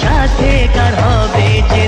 সাথে কার হবে যে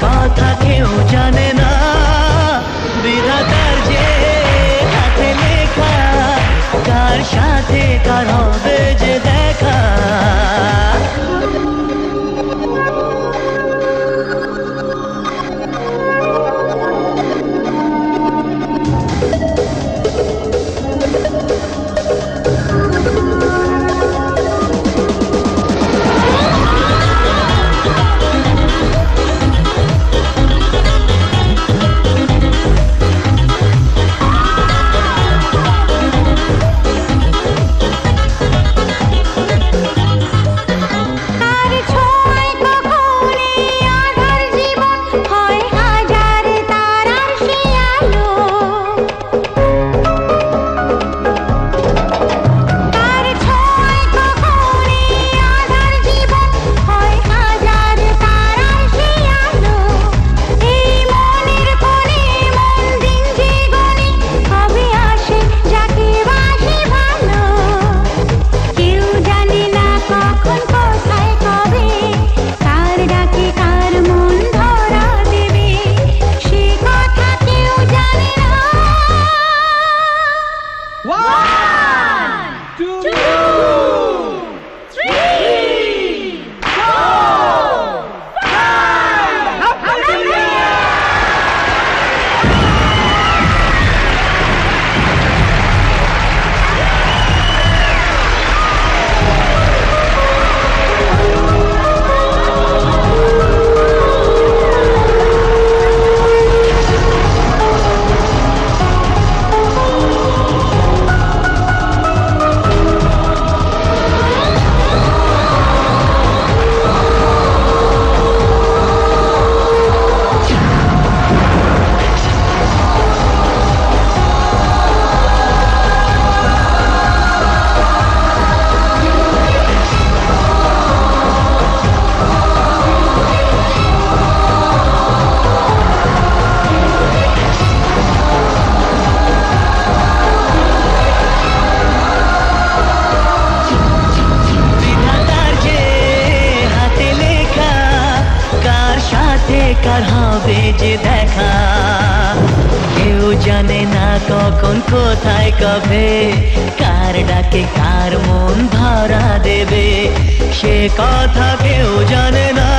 কথা কেউ জানে না। বিধাতার যে হাতে লেখা কার সাথে কার হবে যে দেখা? কার হবে যে দেখা কেউ জানে না কখন কোথায় কবে কার ডাকে কার মন ধরা দেবে সে কথা কেউ জানে না